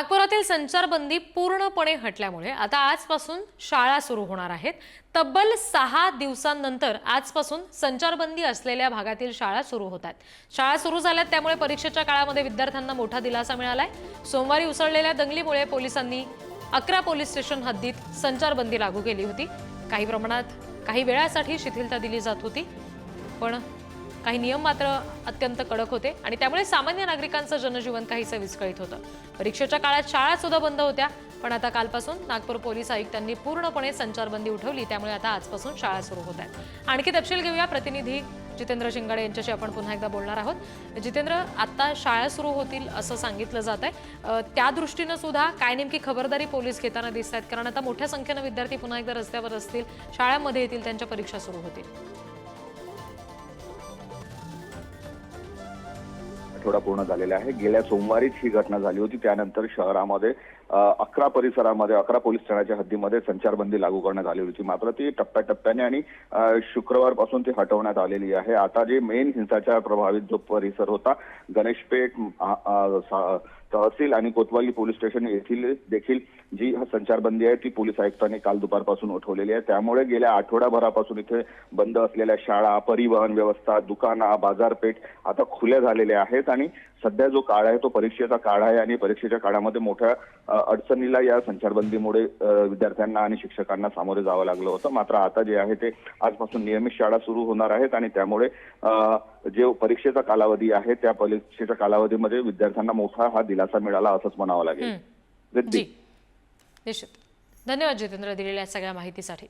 नागपुरातील संचारबंदी पूर्णपणे हटल्यामुळे आता आजपासून शाळा सुरू होणार आहेत. तब्बल सहा दिवसांनंतर आजपासून संचारबंदी असलेल्या भागातील शाळा सुरू होत आहेत शाळा सुरू झाल्यात त्यामुळे परीक्षेच्या काळामध्ये विद्यार्थ्यांना मोठा दिलासा मिळालाय. सोमवारी उसळलेल्या दंगलीमुळे पोलिसांनी अकरा पोलीस स्टेशन हद्दीत संचारबंदी लागू केली होती. काही प्रमाणात काही वेळासाठी शिथिलता दिली जात होती पण काही नियम मात्र अत्यंत कडक होते आणि त्यामुळे सामान्य नागरिकांचं जनजीवन काहीसं विस्कळीत होतं. परीक्षेच्या काळात शाळा सुद्धा बंद होत्या पण आता कालपासून नागपूर पोलीस आयुक्तांनी पूर्णपणे संचारबंदी उठवली त्यामुळे आता आजपासून शाळा सुरू होत आहेत. आणखी तपशील घेऊया. प्रतिनिधी जितेंद्र शिंगाडे यांच्याशी आपण पुन्हा एकदा बोलणार आहोत. जितेंद्र आता शाळा सुरू होतील असं सांगितलं जात आहे. त्या दृष्टीनं सुद्धा काय नेमकी खबरदारी पोलीस घेताना दिसत आहेत? कारण आता मोठ्या संख्येनं विद्यार्थी पुन्हा एकदा रस्त्यावर असतील शाळांमध्ये येतील त्यांच्या परीक्षा सुरू होतील. आठवडा पूर्ण झालेला आहे. गेल्या सोमवारीच ही घटना झाली होती. त्यानंतर शहरामध्ये अकरा परिसरामध्ये अकरा पोलीस ठाण्याच्या हद्दीमध्ये संचारबंदी लागू करण्यात आली होती. मात्र ती टप्प्याटप्प्याने आणि शुक्रवारपासून ती हटवण्यात आलेली आहे. आता जे मेन हिंसाचार प्रभावित जो परिसर होता गणेशपेठ तहसील आणि कोतवाली पोलीस स्टेशन येथील देखील जी संचारबंदी आहे ती पोलीस आयुक्तांनी काल दुपारपासून उठवलेली आहे. त्यामुळे गेल्या आठवडाभरापासून इथे बंद असलेल्या शाळा परिवहन व्यवस्था दुकाना बाजारपेठ आता खुल्या झालेल्या आहेत. आणि सध्या जो काळ आहे तो परीक्षेचा काळ आहे आणि परीक्षेच्या काळामध्ये मोठ्या अडचणीला या संचारबंदीमुळे विद्यार्थ्यांना आणि शिक्षकांना सामोरे जावं लागलं होतं. मात्र आता जे आहे ते आजपासून नियमित शाळा सुरू होणार आहेत आणि त्यामुळे जे परीक्षेचा कालावधी आहे त्या परीक्षेच्या कालावधीमध्ये विद्यार्थ्यांना मोठा हा दिलासा मिळाला असंच म्हणावं लागेल. निश्चित. धन्यवाद जितेंद्र दिलेल्या सगळ्या माहितीसाठी.